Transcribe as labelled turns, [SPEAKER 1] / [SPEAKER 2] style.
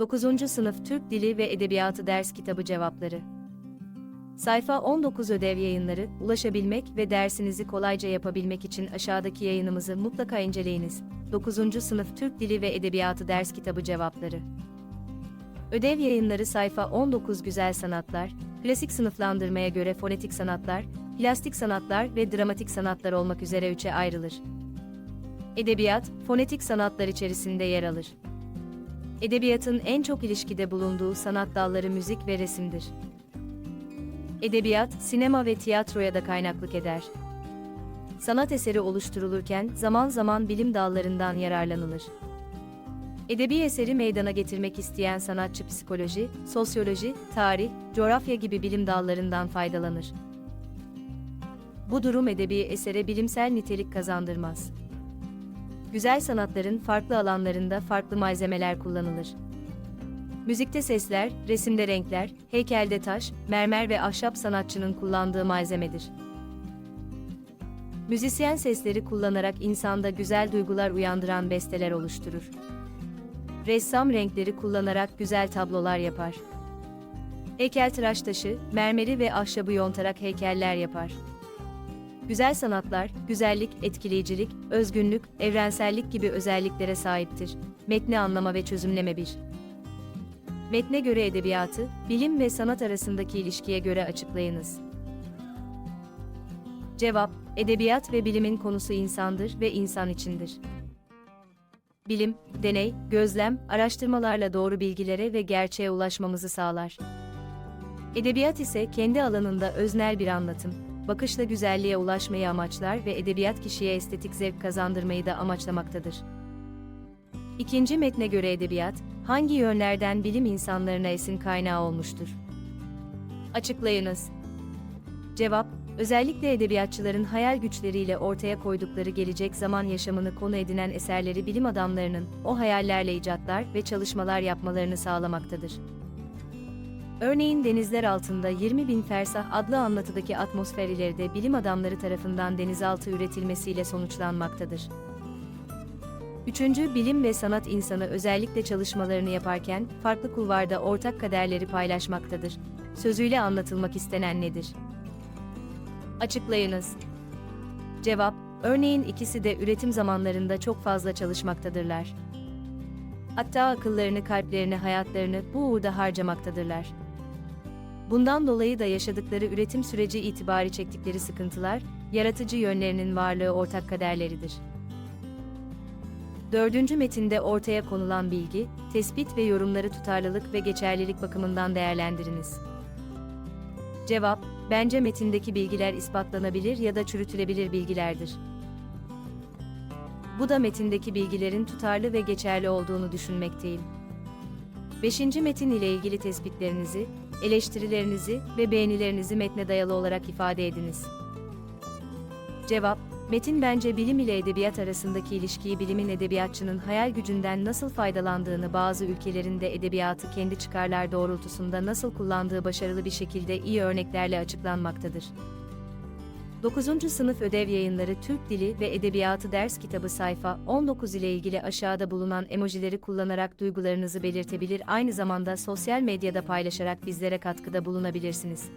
[SPEAKER 1] 9. Sınıf Türk Dili ve Edebiyatı Ders Kitabı Cevapları Sayfa 19 Ödev Yayınları, ulaşabilmek ve dersinizi kolayca yapabilmek için aşağıdaki yayınımızı mutlaka inceleyiniz. 9. Sınıf Türk Dili ve Edebiyatı Ders Kitabı Cevapları Ödev yayınları sayfa 19 Güzel Sanatlar, klasik sınıflandırmaya göre fonetik sanatlar, plastik sanatlar ve dramatik sanatlar olmak üzere üçe ayrılır. Edebiyat, fonetik sanatlar içerisinde yer alır. Edebiyatın en çok ilişkide bulunduğu sanat dalları müzik ve resimdir. Edebiyat, sinema ve tiyatroya da kaynaklık eder. Sanat eseri oluşturulurken zaman zaman bilim dallarından yararlanılır. Edebi eseri meydana getirmek isteyen sanatçı psikoloji, sosyoloji, tarih, coğrafya gibi bilim dallarından faydalanır. Bu durum edebi esere bilimsel nitelik kazandırmaz. Güzel sanatların farklı alanlarında farklı malzemeler kullanılır. Müzikte sesler, resimde renkler, heykelde taş, mermer ve ahşap sanatçının kullandığı malzemedir. Müzisyen sesleri kullanarak insanda güzel duygular uyandıran besteler oluşturur. Ressam renkleri kullanarak güzel tablolar yapar. Heykeltıraş taşı, mermeri ve ahşabı yontarak heykeller yapar. Güzel sanatlar, güzellik, etkileyicilik, özgünlük, evrensellik gibi özelliklere sahiptir. Metni anlama ve çözümleme 1. Metne göre edebiyatı, bilim ve sanat arasındaki ilişkiye göre açıklayınız. Cevap, edebiyat ve bilimin konusu insandır ve insan içindir. Bilim, deney, gözlem, araştırmalarla doğru bilgilere ve gerçeğe ulaşmamızı sağlar. Edebiyat ise kendi alanında öznel bir anlatım, bakışla güzelliğe ulaşmayı amaçlar ve edebiyat kişiye estetik zevk kazandırmayı da amaçlamaktadır. İkinci metne göre edebiyat, hangi yönlerden bilim insanlarına esin kaynağı olmuştur? Açıklayınız. Cevap, özellikle edebiyatçıların hayal güçleriyle ortaya koydukları gelecek zaman yaşamını konu edinen eserleri bilim adamlarının o hayallerle icatlar ve çalışmalar yapmalarını sağlamaktadır. Örneğin denizler altında 20 bin fersah adlı anlatıdaki atmosfer ileride bilim adamları tarafından denizaltı üretilmesiyle sonuçlanmaktadır. Üçüncü, bilim ve sanat insanı özellikle çalışmalarını yaparken farklı kulvarda ortak kaderleri paylaşmaktadır. Sözüyle anlatılmak istenen nedir? Açıklayınız. Cevap, örneğin ikisi de üretim zamanlarında çok fazla çalışmaktadırlar. Hatta akıllarını, kalplerini, hayatlarını bu uğurda harcamaktadırlar. Bundan dolayı da yaşadıkları üretim süreci itibari çektikleri sıkıntılar, yaratıcı yönlerinin varlığı ortak kaderleridir. Dördüncü metinde ortaya konulan bilgi, tespit ve yorumları tutarlılık ve geçerlilik bakımından değerlendiriniz. Cevap, bence metindeki bilgiler ispatlanabilir ya da çürütülebilir bilgilerdir. Bu da metindeki bilgilerin tutarlı ve geçerli olduğunu düşünmekteyim. Beşinci metin ile ilgili tespitlerinizi, eleştirilerinizi ve beğenilerinizi metne dayalı olarak ifade ediniz. Cevap, metin bence bilim ile edebiyat arasındaki ilişkiyi bilimin edebiyatçının hayal gücünden nasıl faydalandığını bazı ülkelerin de edebiyatı kendi çıkarlar doğrultusunda nasıl kullandığı başarılı bir şekilde iyi örneklerle açıklanmaktadır. 9. Sınıf Ödev Yayınları Türk Dili ve Edebiyatı Ders Kitabı sayfa 19 ile ilgili aşağıda bulunan emojileri kullanarak duygularınızı belirtebilir aynı zamanda sosyal medyada paylaşarak bizlere katkıda bulunabilirsiniz.